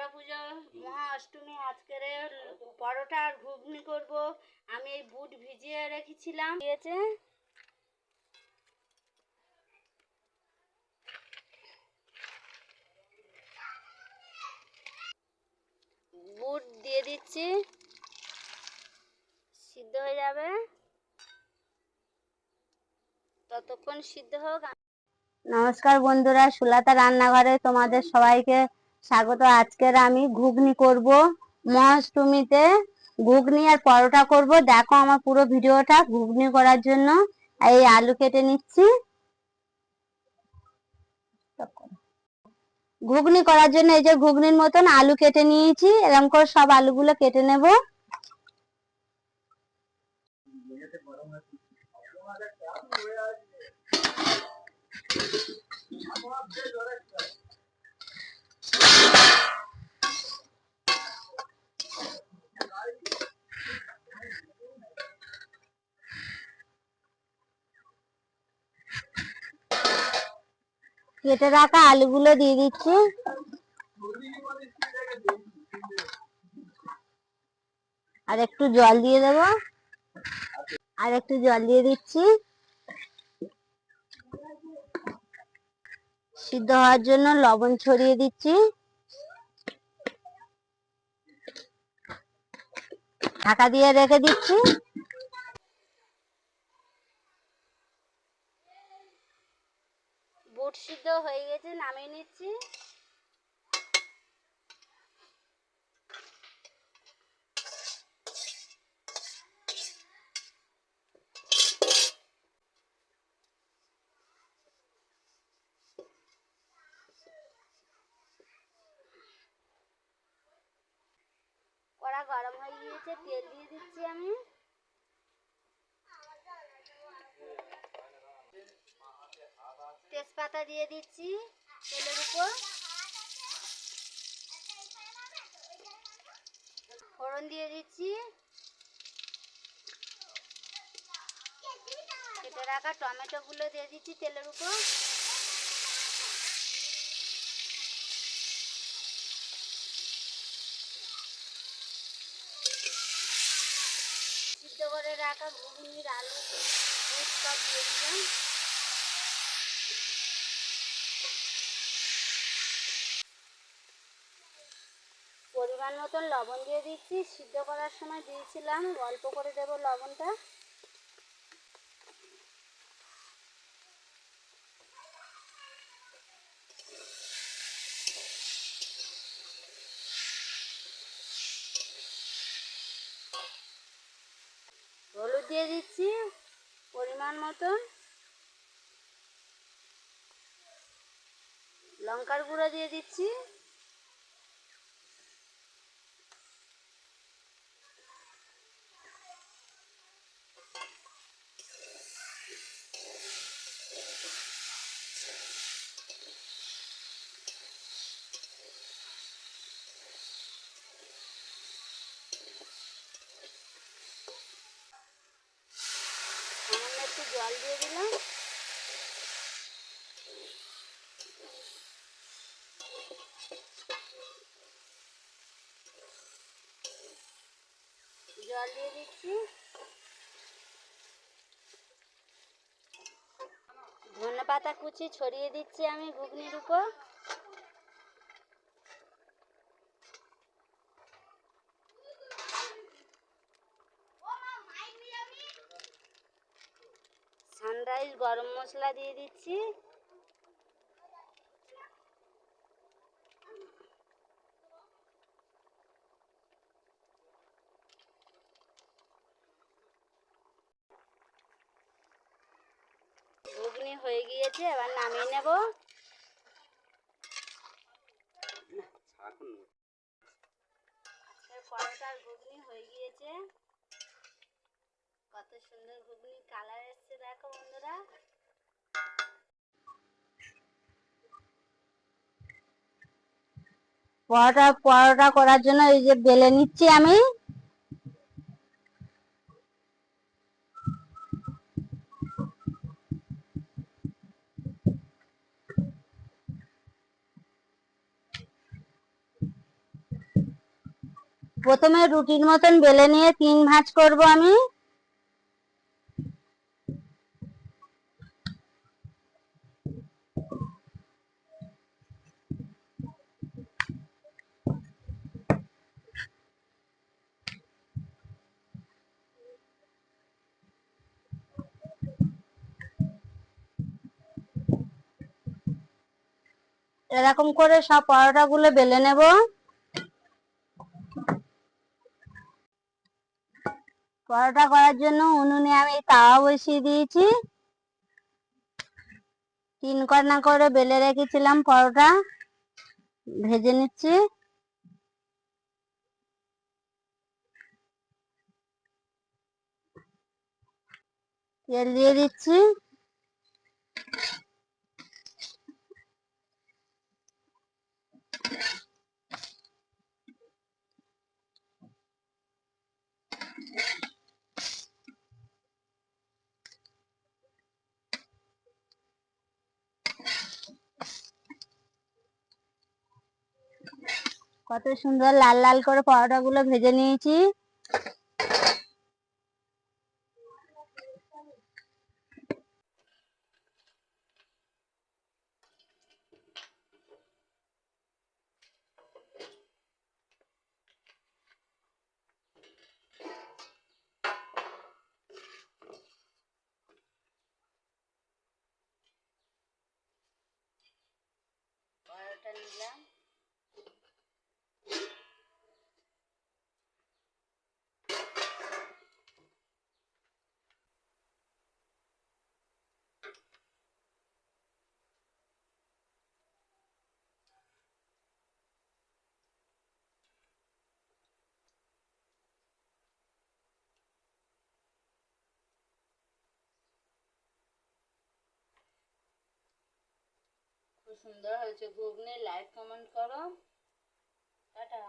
দুর্গাপুজো মহা অষ্টমী আজকের পরোটা আর ঘুগনি করব। আমি এই বুট ভিজিয়ে রেখেছিলাম। দিয়েছে। বুট দিয়ে দিচ্ছি। সিদ্ধ হয়ে যাবে। ততক্ষণ সিদ্ধ হোক। নমস্কার বন্ধুরা, সুলাতা রান্নাঘরে তোমাদের সবাইকে স্বাগত, আজকের আমি ঘুগনি করব, মহাষ্টমীতে ঘুগনি আর পরোটা করব। দেখো আমার পুরো ভিডিওটা ঘুগনি করার জন্য। এই আলু কেটে নিচ্ছি। ঘুগনি করার জন্য এই যে ঘুগনির মতন আলু কেটে নিয়েছি। এরকম করে সব আলুগুলো কেটে নেব। কেটে রাখা আলুগুলো দিয়ে দিচ্ছি। আর একটু জল দিয়ে দেব। আর একটু জল দিয়ে দিচ্ছি। সিদ্ধ হওয়ার জন্য লবণ ছড়িয়ে দিচ্ছি। ঢাকা দিয়ে রেখে দিচ্ছি। বুট সিদ্ধ হয়ে গেছে নামিয়ে নিচ্ছি। গরম হয়ে গিয়েছে তেল দিয়ে দিচ্ছি আমি। তেজপাতা দিয়ে দিচ্ছি তেলের উপর। ফোড়ন দিয়ে দিচ্ছি। কেটে রাখা টমেটো গুলো দিয়ে দিচ্ছি তেলের উপর। সিদ্ধ করে রাখা ঘুগনির আলু সব দিয়ে দিলাম। পরিমাণ মতন লবণ দিয়ে দিচ্ছি, সিদ্ধ করার সময় দিয়েছিলাম অল্প করে দেব লবণটা। হলুদ দিয়ে দিচ্ছি, পরিমাণ মতন। লঙ্কার গুঁড়ো দিয়ে দিচ্ছি। একটু জল দিয়ে দিলাম জল দিয়ে দিচ্ছি পাতা কুচি ছড়িয়ে দিচ্ছি আমি ঘুগনির উপর। সানরাইজ গরম মশলা দিয়ে দিচ্ছি। ঘুগনি হয়ে গিয়েছে, এবার নামিয়ে নেব। কত সুন্দর কালার এসছে, দেখো বন্ধুরা। পরোটা পরোটা করার জন্য এই যে বেলে নিচ্ছি আমি। প্রথমে রুটির মতন বেলে নিয়ে তিন ভাঁজ করব আমি। এরকম করে সব পরোটা গুলো বেলে নেব। পরোটা করার জন্য উনুনে আমি তাওয়া বসিয়ে দিয়েছি। তিন কর্না করে বেলে রেখেছিলাম পরোটা। ভেজে নিচ্ছি। তেল দিয়ে দিচ্ছি। কত সুন্দর লাল লাল করে পরোটা গুলো ভেজে নিয়েছি। সুন্দর হয়েছে। ঘুগনি লাইক কমেন্ট করো। টাটা।